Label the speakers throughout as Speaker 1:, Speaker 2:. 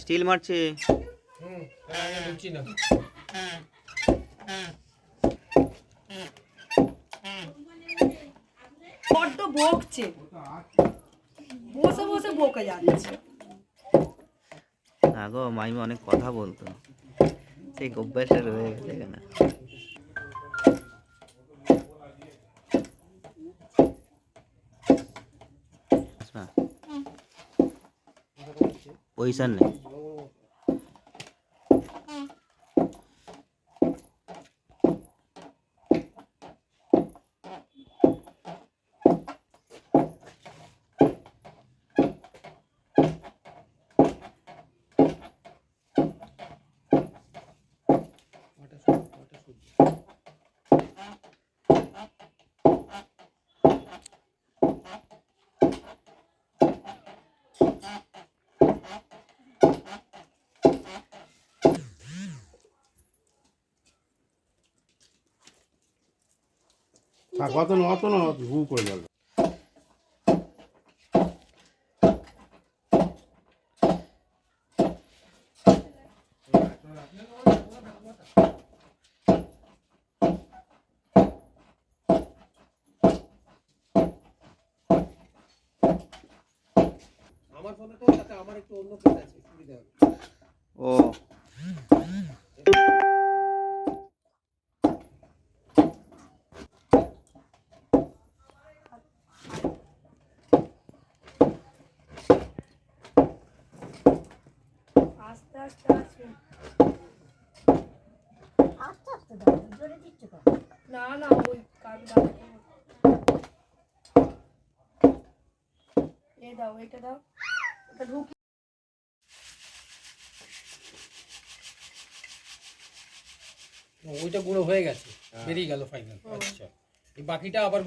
Speaker 1: Still মারছে।
Speaker 2: বড্ড বকছে। বসে বসে বকে যাচ্ছে।
Speaker 1: আগো মাইমা অনেক কথা বলতো। সেই অভ্যাসটা রয়ে গেছে এখানে। পয়সা নেই
Speaker 3: থাক অত না অত না হু করে গেল।
Speaker 4: আমার ফোনে তো তাতে আমার একটু অন্য কাজ আছে সুবিধা হবে।
Speaker 1: ও।
Speaker 2: আস্তে আস্তে আসবে
Speaker 5: আস্তে আস্তে দাও জোরে দিচ্ছ কেন
Speaker 2: না না ওই কাকু দাও এ দাও এটা দাও এটা ঢুক
Speaker 4: ও, ওইটা গুঁড়ো হয়ে গেছে বেরিয়ে গেল ফাইনাল আচ্ছা এই বাকিটা আবার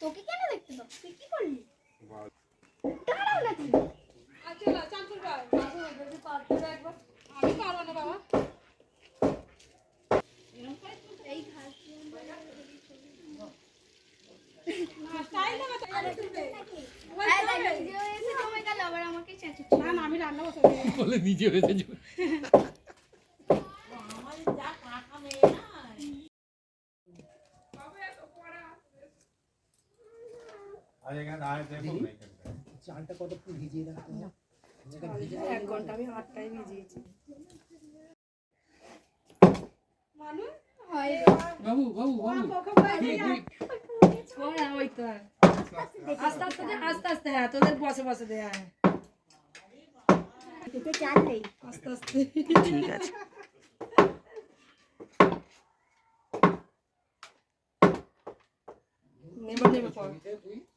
Speaker 5: তোকে কেন দেখতে পাবো তুই কি করলি
Speaker 4: বলে নিজে হয়েছে চালটা কত ফুল ভিজিয়ে রাখতে হবে যেটা ভিজে
Speaker 2: এক ঘন্টা আমি আটটায় ভিজিয়েছি
Speaker 4: বাবু বাবু বাবু
Speaker 2: হ্যাঁ ওই তো হ্যাঁ। আস্তে আস্তে দে, আস্তে আস্তে হ্যাঁ তোদের বসে বসে দে হ্যাঁ
Speaker 5: তোকে চাল নেই
Speaker 2: আস্তে আস্তে
Speaker 1: ঠিক আছে
Speaker 2: নেবে নেবে পর
Speaker 4: তুই শোন না